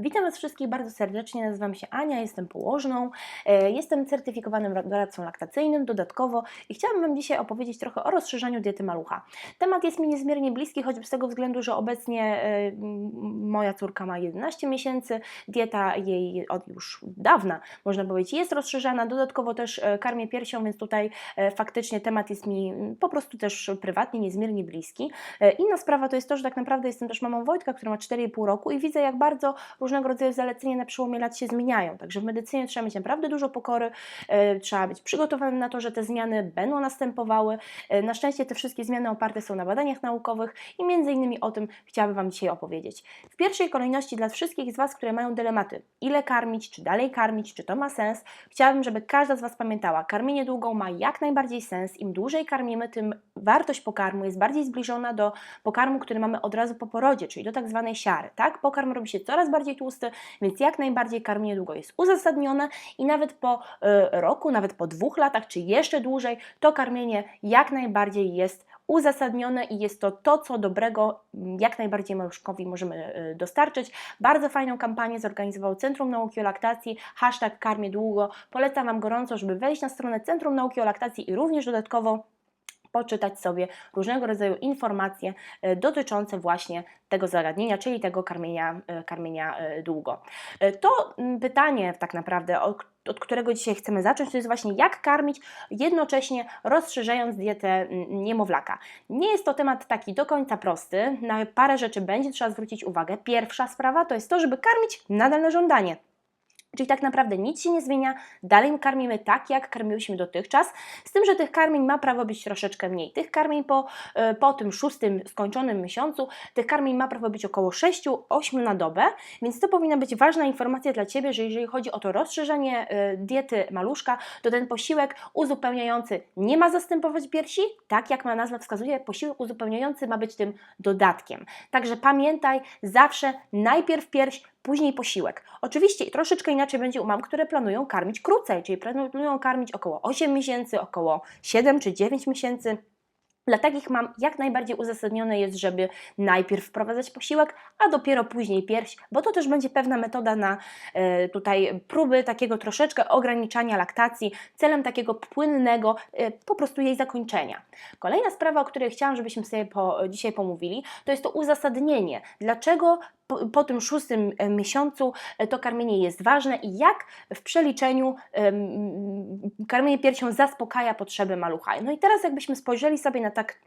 Witam Was wszystkich bardzo serdecznie. Nazywam się Ania, jestem położną, e, jestem certyfikowanym ra- doradcą laktacyjnym dodatkowo i chciałabym Wam dzisiaj opowiedzieć trochę o rozszerzaniu diety malucha. Temat jest mi niezmiernie bliski, choćby z tego względu, że obecnie e, moja córka ma 11 miesięcy, dieta jej od już dawna, można powiedzieć, jest rozszerzana. Dodatkowo też e, karmię piersią, więc tutaj faktycznie temat jest mi po prostu też prywatnie niezmiernie bliski. Inna sprawa to jest to, że tak naprawdę jestem też mamą Wojtka, który ma 4,5 roku i widzę, jak bardzo różnego rodzaju zalecenia na przełomie lat się zmieniają. Także w medycynie trzeba mieć naprawdę dużo pokory, e, trzeba być przygotowanym na to, że te zmiany będą następowały. E, na szczęście te wszystkie zmiany oparte są na badaniach naukowych i między innymi o tym chciałabym Wam dzisiaj opowiedzieć. W pierwszej kolejności dla wszystkich z Was, które mają dylematy, ile karmić, czy dalej karmić, czy to ma sens, chciałabym, żeby każda z Was pamiętała, karmienie długą ma jak najbardziej sens. Im dłużej karmimy, tym wartość pokarmu jest bardziej zbliżona do pokarmu, który mamy od razu po porodzie, czyli do tak zwanej siary. Tak? Pokarm robi się coraz bardziej tłusty, więc jak najbardziej karmienie długo jest uzasadnione i nawet po e, roku, nawet po dwóch latach, czy jeszcze dłużej, to karmienie jak najbardziej jest uzasadnione i jest to to, co dobrego m, jak najbardziej maluszkowi możemy e, dostarczyć. Bardzo fajną kampanię zorganizował Centrum Nauki o Laktacji, hashtag karmię długo. Polecam Wam gorąco, żeby wejść na stronę Centrum Nauki o Laktacji i również dodatkowo poczytać sobie różnego rodzaju informacje e, dotyczące właśnie tego zagadnienia, czyli tego karmienia, e, karmienia e, długo. To mm, pytanie tak naprawdę, od, od którego dzisiaj chcemy zacząć, to jest właśnie jak karmić jednocześnie rozszerzając dietę mm, niemowlaka. Nie jest to temat taki do końca prosty, na parę rzeczy będzie trzeba zwrócić uwagę. Pierwsza sprawa to jest to, żeby karmić nadal na żądanie. Czyli tak naprawdę nic się nie zmienia, dalej karmimy tak, jak karmiłyśmy dotychczas, z tym, że tych karmień ma prawo być troszeczkę mniej. Tych karmień po, e, po tym szóstym skończonym miesiącu, tych karmień ma prawo być około 6-8 na dobę, więc to powinna być ważna informacja dla Ciebie, że jeżeli chodzi o to rozszerzenie e, diety maluszka, to ten posiłek uzupełniający nie ma zastępować piersi, tak jak ma nazwa wskazuje, posiłek uzupełniający ma być tym dodatkiem. Także pamiętaj, zawsze najpierw pierś, później posiłek. Oczywiście troszeczkę inaczej będzie u mam, które planują karmić krócej, czyli planują karmić około 8 miesięcy, około 7 czy 9 miesięcy. Dla takich mam jak najbardziej uzasadnione jest, żeby najpierw wprowadzać posiłek, a dopiero później pierś, bo to też będzie pewna metoda na e, tutaj próby takiego troszeczkę ograniczania laktacji, celem takiego płynnego e, po prostu jej zakończenia. Kolejna sprawa, o której chciałam, żebyśmy sobie po, dzisiaj pomówili, to jest to uzasadnienie. Dlaczego po, po tym szóstym e, miesiącu to karmienie jest ważne i jak w przeliczeniu em, karmienie piersią zaspokaja potrzeby malucha. No i teraz jakbyśmy spojrzeli sobie na tak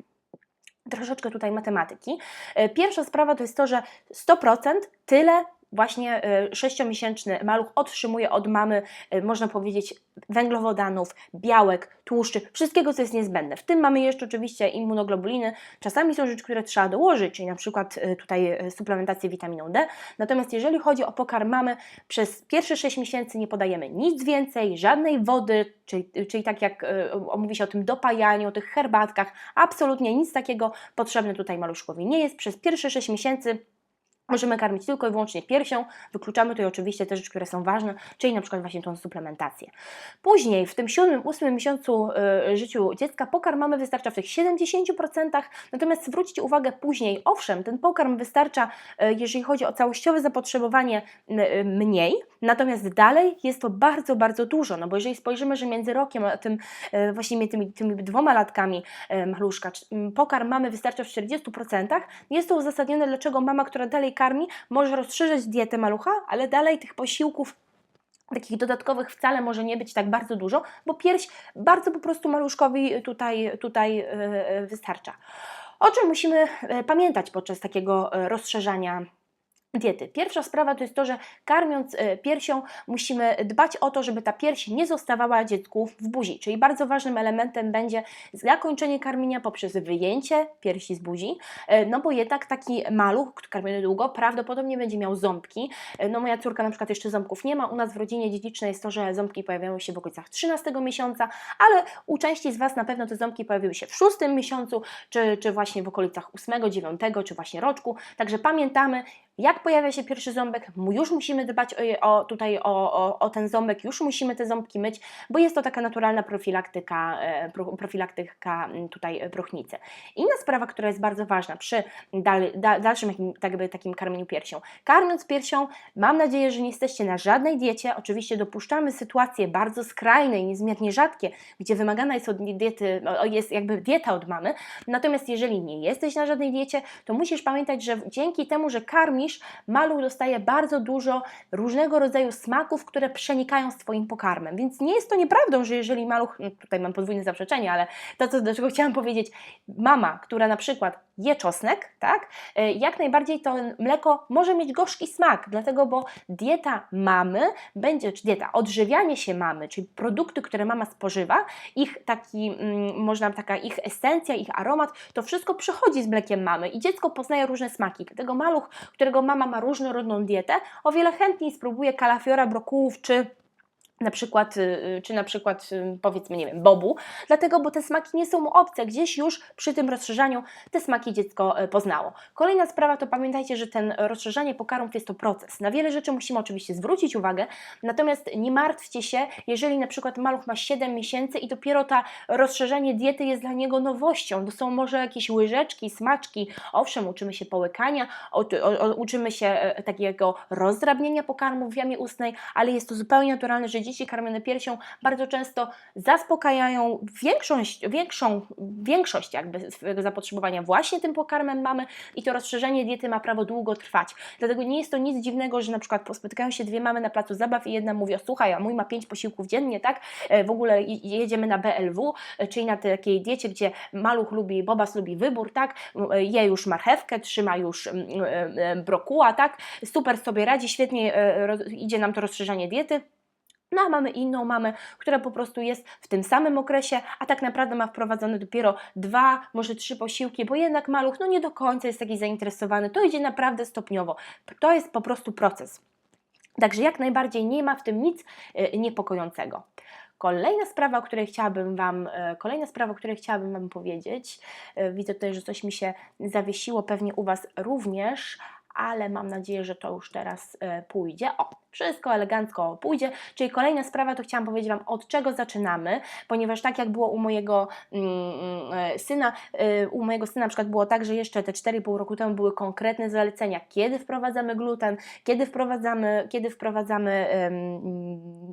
troszeczkę tutaj matematyki. E, Pierwsza sprawa to jest to, że 100% tyle właśnie e, sześciomiesięczny maluch otrzymuje od mamy, e, można powiedzieć, węglowodanów, białek, tłuszczy, wszystkiego, co jest niezbędne. W tym mamy jeszcze oczywiście immunoglobuliny. Czasami są rzeczy, które trzeba dołożyć, czyli na przykład e, tutaj suplementację witaminą D. Natomiast jeżeli chodzi o pokarm mamy, przez pierwsze 6 miesięcy nie podajemy nic więcej, żadnej wody, czyli, czyli tak jak mówi się o tym dopajaniu, o tych herbatkach, absolutnie nic takiego potrzebne tutaj maluszkowi nie jest. Przez pierwsze 6 miesięcy Możemy karmić tylko i wyłącznie piersią. Wykluczamy tutaj oczywiście te rzeczy, które są ważne, czyli na przykład właśnie tą suplementację. Później w tym siódmym, ósmym miesiącu y, życiu dziecka pokarm mamy wystarcza w tych 70%, natomiast zwróćcie uwagę później, owszem, ten pokarm wystarcza, y, jeżeli chodzi o całościowe zapotrzebowanie y, y, mniej, natomiast dalej jest to bardzo, bardzo dużo, no bo jeżeli spojrzymy, że między rokiem a tym y, właściwie tymi, tymi dwoma latkami y, maluszka, m, pokarm mamy wystarcza w 40%, jest to uzasadnione, dlaczego mama, która dalej karmi, może rozszerzyć dietę malucha, ale dalej tych posiłków takich dodatkowych wcale może nie być tak bardzo dużo, bo pierś bardzo po prostu maluszkowi tutaj, tutaj e, e, wystarcza. O czym musimy e, pamiętać podczas takiego rozszerzania diety. Pierwsza sprawa to jest to, że karmiąc e, piersią musimy dbać o to, żeby ta pierś nie zostawała dziecku w buzi, czyli bardzo ważnym elementem będzie zakończenie karmienia poprzez wyjęcie piersi z buzi, e, no bo jednak taki maluch, karmiony długo, prawdopodobnie będzie miał ząbki. E, No moja córka na przykład jeszcze ząbków nie ma, u nas w rodzinie dziedzicznej jest to, że ząbki pojawiają się w okolicach 13 miesiąca, ale u części z Was na pewno te ząbki pojawiły się w szóstym miesiącu, czy, czy właśnie w okolicach 8, 9, czy właśnie roczku, także pamiętamy, jak pojawia się pierwszy ząbek, już musimy dbać o, o, tutaj o, o, o ten ząbek, już musimy te ząbki myć, bo jest to taka naturalna profilaktyka, e, pro- profilaktyka m, tutaj e, próchnicy. Inna sprawa, która jest bardzo ważna przy dal, da, dalszym jakim, tak jakby takim karmieniu piersią. Karmiąc piersią, mam nadzieję, że nie jesteście na żadnej diecie. Oczywiście dopuszczamy sytuacje bardzo skrajne i niezmiernie rzadkie, gdzie wymagana jest od diety, o, jest jakby dieta od mamy. Natomiast jeżeli nie jesteś na żadnej diecie, to musisz pamiętać, że dzięki temu, że karmisz, maluch dostaje bardzo dużo różnego rodzaju smaków, które przenikają z Twoim pokarmem. Więc nie jest to nieprawdą, że jeżeli maluch, no tutaj mam podwójne zaprzeczenie, ale to, co, do czego chciałam powiedzieć, mama, która na przykład je czosnek, tak, e, jak najbardziej to mleko może mieć gorzki smak, dlatego, bo dieta mamy będzie, czy dieta, odżywianie się mamy, czyli produkty, które mama spożywa, ich taki, mm, można taka ich esencja, ich aromat, to wszystko przychodzi z mlekiem mamy i dziecko poznaje różne smaki. Dlatego maluch, którego mama ma różnorodną dietę, o wiele chętniej spróbuje kalafiora, brokułów czy na przykład, y, czy na przykład y, powiedzmy, nie wiem, bobu, dlatego, bo te smaki nie są mu obce, gdzieś już przy tym rozszerzaniu te smaki dziecko e, poznało. Kolejna sprawa to pamiętajcie, że ten rozszerzanie pokarmów jest to proces. Na wiele rzeczy musimy oczywiście zwrócić uwagę, natomiast nie martwcie się, jeżeli na przykład maluch ma 7 miesięcy i dopiero ta rozszerzenie diety jest dla niego nowością, to są może jakieś łyżeczki, smaczki, owszem, uczymy się połykania, uczymy się e, takiego rozdrabnienia pokarmów w jamie ustnej, ale jest to zupełnie naturalne, że dzieci karmione piersią bardzo często zaspokajają większość, większą, większość jakby swojego zapotrzebowania właśnie tym pokarmem mamy i to rozszerzenie diety ma prawo długo trwać. Dlatego nie jest to nic dziwnego, że na przykład spotykają się dwie mamy na placu zabaw i jedna mówi, o słuchaj, a mój ma pięć posiłków dziennie, tak? E, W ogóle jedziemy na BLW, e, czyli na takiej diecie, gdzie maluch lubi, bobas lubi wybór, tak? E, Je już marchewkę, trzyma już mm, brokuła, tak? Super sobie radzi, świetnie idzie nam to rozszerzanie diety. No a mamy inną mamę, która po prostu jest w tym samym okresie, a tak naprawdę ma wprowadzone dopiero dwa, może trzy posiłki, bo jednak maluch no nie do końca jest taki zainteresowany. To idzie naprawdę stopniowo. To jest po prostu proces. Także jak najbardziej nie ma w tym nic e, niepokojącego. Kolejna sprawa, o której chciałabym Wam, e, kolejna sprawa, o której chciałabym Wam powiedzieć, e, widzę tutaj, że coś mi się zawiesiło, pewnie u Was również, ale mam nadzieję, że to już teraz pójdzie. O, wszystko elegancko pójdzie. Czyli kolejna sprawa, to chciałam powiedzieć Wam, od czego zaczynamy, ponieważ tak jak było u mojego mm, mm, e, syna, e, u mojego syna na przykład było tak, że jeszcze te 4,5 roku temu były konkretne zalecenia, kiedy wprowadzamy gluten, kiedy wprowadzamy, kiedy wprowadzamy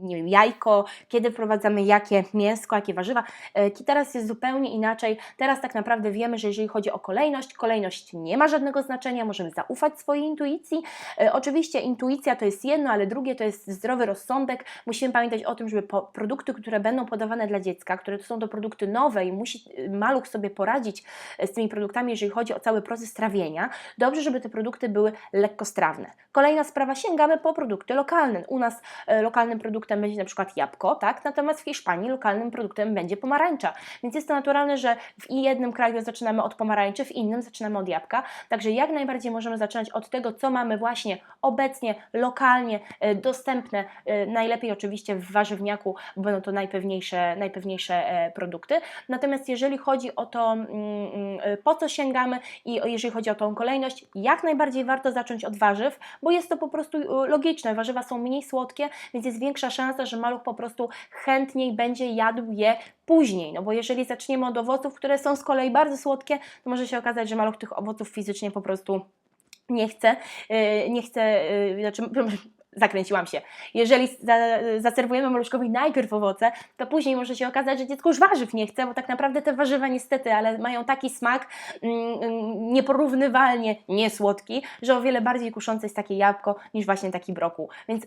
nie wiem, jajko, kiedy wprowadzamy jakie mięsko, jakie warzywa. E, Teraz jest zupełnie inaczej. Teraz tak naprawdę wiemy, że jeżeli chodzi o kolejność, kolejność nie ma żadnego znaczenia, możemy zaufać swojej intuicji. E, Oczywiście intuicja to jest jedno, ale drugie to jest zdrowy rozsądek. Musimy pamiętać o tym, żeby produkty, które będą podawane dla dziecka, które są to produkty nowe i musi maluch sobie poradzić e, z tymi produktami, jeżeli chodzi o cały proces trawienia, dobrze, żeby te produkty były lekkostrawne. Kolejna sprawa, sięgamy po produkty lokalne. U nas e, lokalnym produktem będzie na przykład jabłko, tak? natomiast w Hiszpanii lokalnym produktem będzie pomarańcza. Więc jest to naturalne, że w jednym kraju zaczynamy od pomarańczy, w innym zaczynamy od jabłka. Także jak najbardziej możemy zaczynać od tego, co mamy właśnie obecnie, lokalnie dostępne. e, Najlepiej oczywiście w warzywniaku, bo będą to najpewniejsze, najpewniejsze e, produkty. Natomiast jeżeli chodzi o to, mm, mm, e, po co sięgamy i jeżeli chodzi o tą kolejność, jak najbardziej warto zacząć od warzyw, bo jest to po prostu e, logiczne. Warzywa są mniej słodkie, więc jest większa szansa, że maluch po prostu chętniej będzie jadł je później. No bo jeżeli zaczniemy od owoców, które są z kolei bardzo słodkie, to może się okazać, że maluch tych owoców fizycznie po prostu nie chce, e, nie chce, e, znaczy, zakręciłam się. Jeżeli za, zaserwujemy maluszkowi najpierw owoce, to później może się okazać, że dziecko już warzyw nie chce, bo tak naprawdę te warzywa niestety, ale mają taki smak mm, mm, nieporównywalnie niesłodki, że o wiele bardziej kuszące jest takie jabłko niż właśnie taki brokuł. Więc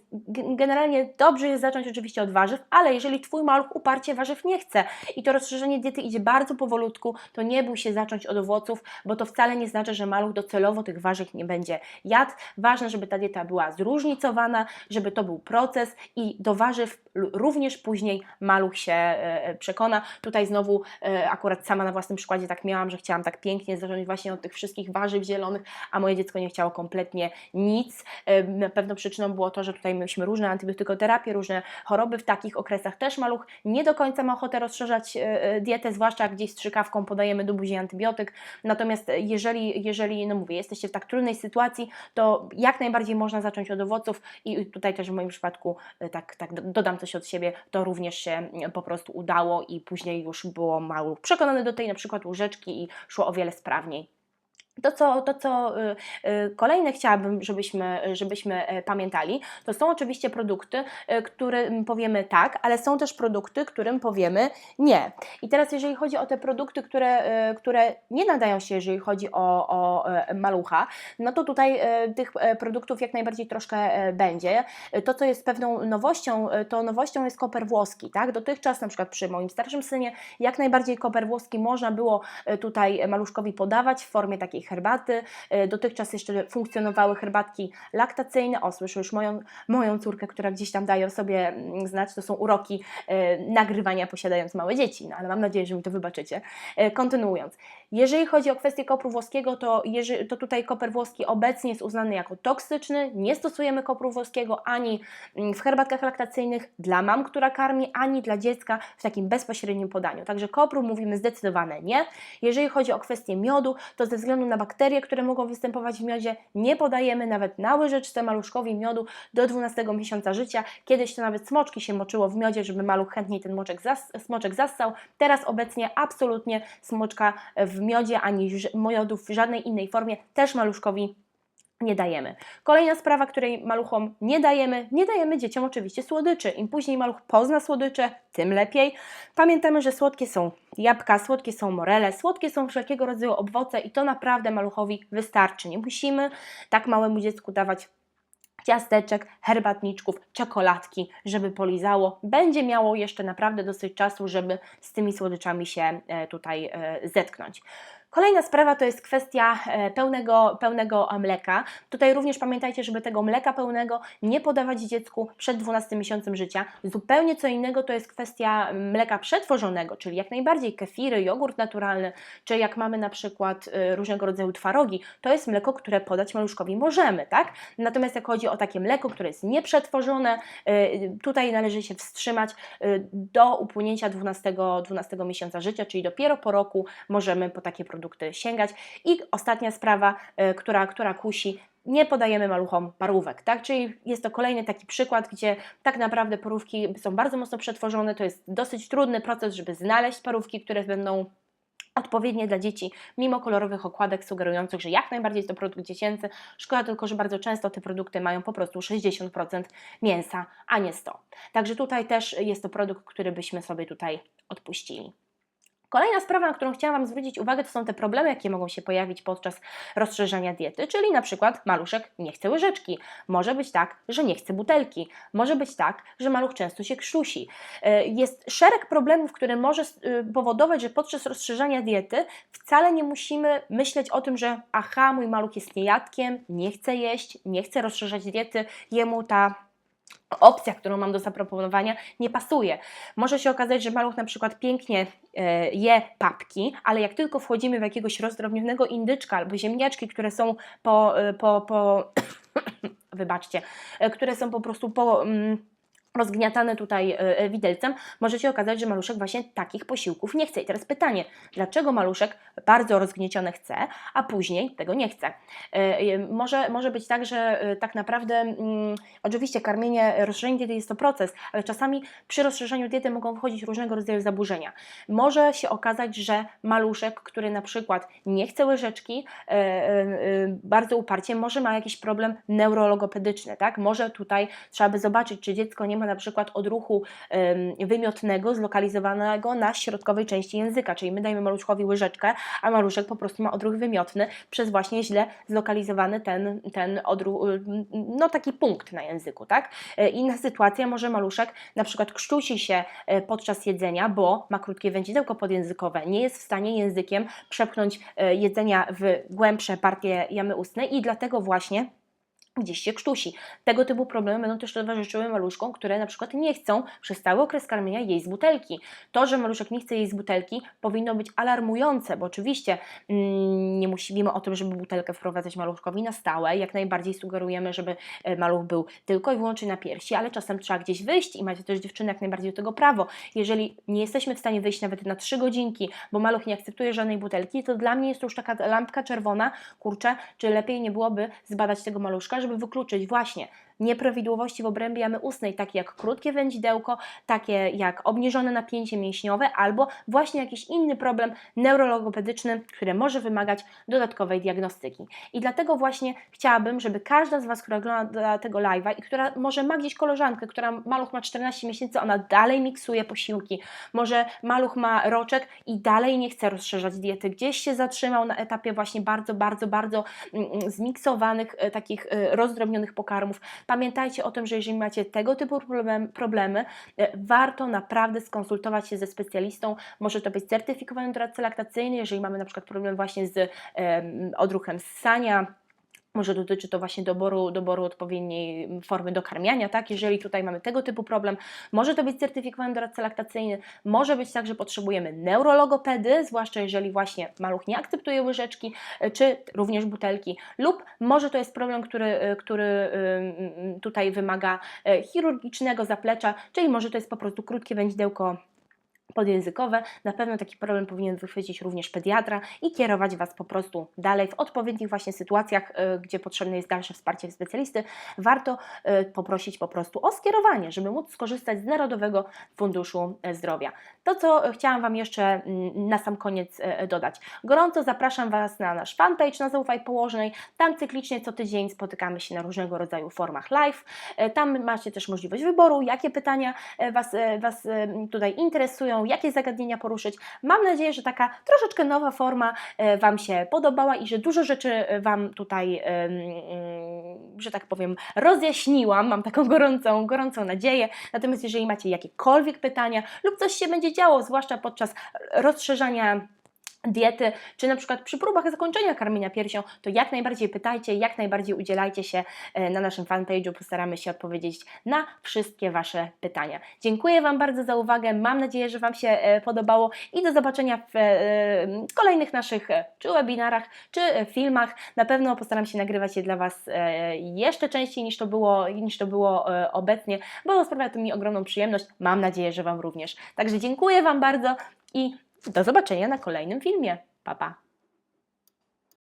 generalnie dobrze jest zacząć oczywiście od warzyw, ale jeżeli Twój maluch uparcie warzyw nie chce i to rozszerzenie diety idzie bardzo powolutku, to nie bój się zacząć od owoców, bo to wcale nie znaczy, że maluch docelowo tych warzyw nie będzie jadł. Ważne, żeby ta dieta była zróżnicowana, żeby to był proces i do warzyw również później maluch się e, przekona. Tutaj znowu e, akurat sama na własnym przykładzie tak miałam, że chciałam tak pięknie zacząć właśnie od tych wszystkich warzyw zielonych, a moje dziecko nie chciało kompletnie nic. E, Na pewno przyczyną było to, że tutaj mieliśmy różne antybiotykoterapię, różne choroby w takich okresach też maluch nie do końca ma ochotę rozszerzać e, e, dietę, zwłaszcza gdzieś strzykawką podajemy do buzi antybiotyk. Natomiast jeżeli, jeżeli no mówię, jesteście w tak trudnej sytuacji, to jak najbardziej można zacząć od owoców i tutaj też w moim przypadku e, tak, tak do- dodam coś od siebie, to również się mm, po prostu udało i później już było maluch przekonany do tej na przykład łyżeczki i szło o wiele sprawniej. To, co, to, co y, y, kolejne chciałabym, żebyśmy, żebyśmy e, pamiętali, to są oczywiście produkty, y, którym powiemy tak, ale są też produkty, którym powiemy nie. I teraz, jeżeli chodzi o te produkty, które, y, które nie nadają się, jeżeli chodzi o, o e, malucha, no to tutaj e, tych e, produktów jak najbardziej troszkę e, będzie. E, To, co jest pewną nowością, e, to nowością jest koper włoski. Tak? Dotychczas, na przykład przy moim starszym synie, jak najbardziej koper włoski można było e, tutaj maluszkowi podawać w formie takiej herbaty. E, Dotychczas jeszcze funkcjonowały herbatki laktacyjne. O, słyszę już moją, moją córkę, która gdzieś tam daje sobie mm, znać, to są uroki e, nagrywania posiadając małe dzieci, no ale mam nadzieję, że mi to wybaczycie. E, Kontynuując, jeżeli chodzi o kwestię kopru włoskiego, to, to tutaj koper włoski obecnie jest uznany jako toksyczny. Nie stosujemy kopru włoskiego ani mm, w herbatkach laktacyjnych dla mam, która karmi, ani dla dziecka w takim bezpośrednim podaniu. Także kopru mówimy zdecydowane nie. Jeżeli chodzi o kwestię miodu, to ze względu na bakterie, które mogą występować w miodzie, nie podajemy nawet na łyżeczce maluszkowi miodu do 12 miesiąca życia. Kiedyś to nawet smoczki się moczyło w miodzie, żeby maluch chętniej ten moczek zas, smoczek zassał. Teraz obecnie absolutnie smoczka w miodzie ani miodów w żadnej innej formie też maluszkowi nie dajemy. Kolejna sprawa, której maluchom nie dajemy, nie dajemy dzieciom oczywiście słodyczy. Im później maluch pozna słodycze, tym lepiej. Pamiętamy, że słodkie są jabłka, słodkie są morele, słodkie są wszelkiego rodzaju owoce i to naprawdę maluchowi wystarczy. Nie musimy tak małemu dziecku dawać ciasteczek, herbatniczków, czekoladki, żeby polizało. Będzie miało jeszcze naprawdę dosyć czasu, żeby z tymi słodyczami się e, tutaj e, zetknąć. Kolejna sprawa to jest kwestia e, pełnego, pełnego mleka. Tutaj również pamiętajcie, żeby tego mleka pełnego nie podawać dziecku przed 12 miesiącem życia. Zupełnie co innego to jest kwestia mleka przetworzonego, czyli jak najbardziej kefiry, jogurt naturalny, czy jak mamy na przykład e, różnego rodzaju twarogi, to jest mleko, które podać maluszkowi możemy, tak? Natomiast jak chodzi o takie mleko, które jest nieprzetworzone, y, tutaj należy się wstrzymać do upłynięcia 12, 12 miesiąca życia, czyli dopiero po roku możemy po takie produkty sięgać. I ostatnia sprawa, y, która, która kusi, nie podajemy maluchom parówek, tak? Czyli jest to kolejny taki przykład, gdzie tak naprawdę parówki są bardzo mocno przetworzone, to jest dosyć trudny proces, żeby znaleźć parówki, które będą odpowiednie dla dzieci, mimo kolorowych okładek sugerujących, że jak najbardziej jest to produkt dziecięcy. Szkoda tylko, że bardzo często te produkty mają po prostu 60% mięsa, a nie 100. Także tutaj też jest to produkt, który byśmy sobie tutaj odpuścili. Kolejna sprawa, na którą chciałam Wam zwrócić uwagę, to są te problemy, jakie mogą się pojawić podczas rozszerzania diety, czyli na przykład maluszek nie chce łyżeczki, może być tak, że nie chce butelki, może być tak, że maluch często się krztusi. E, Jest szereg problemów, które może e, powodować, że podczas rozszerzania diety wcale nie musimy myśleć o tym, że aha, mój maluch jest niejadkiem, nie chce jeść, nie chce rozszerzać diety, jemu ta opcja, którą mam do zaproponowania, nie pasuje. Może się okazać, że maluch na przykład pięknie e, je papki, ale jak tylko wchodzimy w jakiegoś rozdrobnionego indyczka albo ziemniaczki, które są po, e, po, po wybaczcie, e, które są po prostu po mm, rozgniatane tutaj e, e, widelcem, może się okazać, że maluszek właśnie takich posiłków nie chce. I teraz pytanie, dlaczego maluszek bardzo rozgniecione chce, a później tego nie chce? E, Może, może być tak, że tak naprawdę mm, oczywiście karmienie, rozszerzenie diety jest to proces, ale czasami przy rozszerzeniu diety mogą wchodzić różnego rodzaju zaburzenia. Może się okazać, że maluszek, który na przykład nie chce łyżeczki, bardzo uparcie, może ma jakiś problem neurologopedyczny, tak? Może tutaj trzeba by zobaczyć, czy dziecko nie ma na przykład odruchu wymiotnego zlokalizowanego na środkowej części języka, czyli my dajemy maluszkowi łyżeczkę, a maluszek po prostu ma odruch wymiotny przez właśnie źle zlokalizowany ten, ten odruch, no taki punkt na języku, tak? E, Inna sytuacja, może maluszek na przykład krztusi się e, podczas jedzenia, bo ma krótkie wędzidełko podjęzykowe, nie jest w stanie językiem przepchnąć e, jedzenia w głębsze partie jamy ustnej i dlatego właśnie gdzieś się krztusi. Tego typu problemy będą też towarzyszyły maluszkom, które na przykład nie chcą przez cały okres karmienia jeść z butelki. To, że maluszek nie chce jeść z butelki powinno być alarmujące, bo oczywiście mm, nie mówimy o tym, żeby butelkę wprowadzać maluszkowi na stałe. Jak najbardziej sugerujemy, żeby e, maluch był tylko i wyłącznie na piersi, ale czasem trzeba gdzieś wyjść i macie też dziewczyny jak najbardziej do tego prawo. Jeżeli nie jesteśmy w stanie wyjść nawet na 3 godzinki, bo maluch nie akceptuje żadnej butelki, to dla mnie jest to już taka lampka czerwona, kurczę, czy lepiej nie byłoby zbadać tego maluszka, żeby wykluczyć właśnie nieprawidłowości w obrębie jamy ustnej, takie jak krótkie wędzidełko, takie jak obniżone napięcie mięśniowe albo właśnie jakiś inny problem neurologopedyczny, który może wymagać dodatkowej diagnostyki. I dlatego właśnie chciałabym, żeby każda z Was, która ogląda tego live'a i która może ma gdzieś koleżankę, która maluch ma 14 miesięcy, ona dalej miksuje posiłki, może maluch ma roczek i dalej nie chce rozszerzać diety, gdzieś się zatrzymał na etapie właśnie bardzo, bardzo, bardzo mm, mm, zmiksowanych, e, takich e, rozdrobnionych pokarmów. Pamiętajcie o tym, że jeżeli macie tego typu problem, problemy, e, warto naprawdę skonsultować się ze specjalistą. Może to być certyfikowany doradca laktacyjny, jeżeli mamy na przykład problem właśnie z em, odruchem ssania, może dotyczy to właśnie doboru, doboru odpowiedniej formy dokarmiania, tak? Jeżeli tutaj mamy tego typu problem, może to być certyfikowany doradca laktacyjny, może być tak, że potrzebujemy neurologopedy, zwłaszcza jeżeli właśnie maluch nie akceptuje łyżeczki, e, czy również butelki, lub może to jest problem, który, e, który ym, tutaj wymaga e, chirurgicznego zaplecza, czyli może to jest po prostu krótkie wędzidełko podjęzykowe, na pewno taki problem powinien wychwycić również pediatra i kierować Was po prostu dalej w odpowiednich właśnie sytuacjach, y, gdzie potrzebne jest dalsze wsparcie specjalisty. Warto y, poprosić po prostu o skierowanie, żeby móc skorzystać z Narodowego Funduszu e, Zdrowia. To, co chciałam Wam jeszcze mm, na sam koniec e, dodać. Gorąco zapraszam Was na nasz fanpage na Zaufaj Położnej. Tam cyklicznie co tydzień spotykamy się na różnego rodzaju formach live. E, Tam macie też możliwość wyboru, jakie pytania e, Was, e, was e, tutaj interesują, jakie zagadnienia poruszyć. Mam nadzieję, że taka troszeczkę nowa forma e, Wam się podobała i że dużo rzeczy e, Wam tutaj, mm, że tak powiem, rozjaśniłam. Mam taką gorącą, gorącą nadzieję. Natomiast jeżeli macie jakiekolwiek pytania lub coś się będzie działo, zwłaszcza podczas rozszerzania diety, czy na przykład przy próbach zakończenia karmienia piersią, to jak najbardziej pytajcie, jak najbardziej udzielajcie się e, na naszym fanpage'u, postaramy się odpowiedzieć na wszystkie Wasze pytania. Dziękuję Wam bardzo za uwagę, mam nadzieję, że Wam się e, podobało i do zobaczenia w e, kolejnych naszych czy webinarach, czy filmach. Na pewno postaram się nagrywać je dla Was jeszcze częściej niż to było, niż to było obecnie, bo sprawia to mi ogromną przyjemność. Mam nadzieję, że Wam również. Także dziękuję Wam bardzo i do zobaczenia na kolejnym filmie. Pa, pa.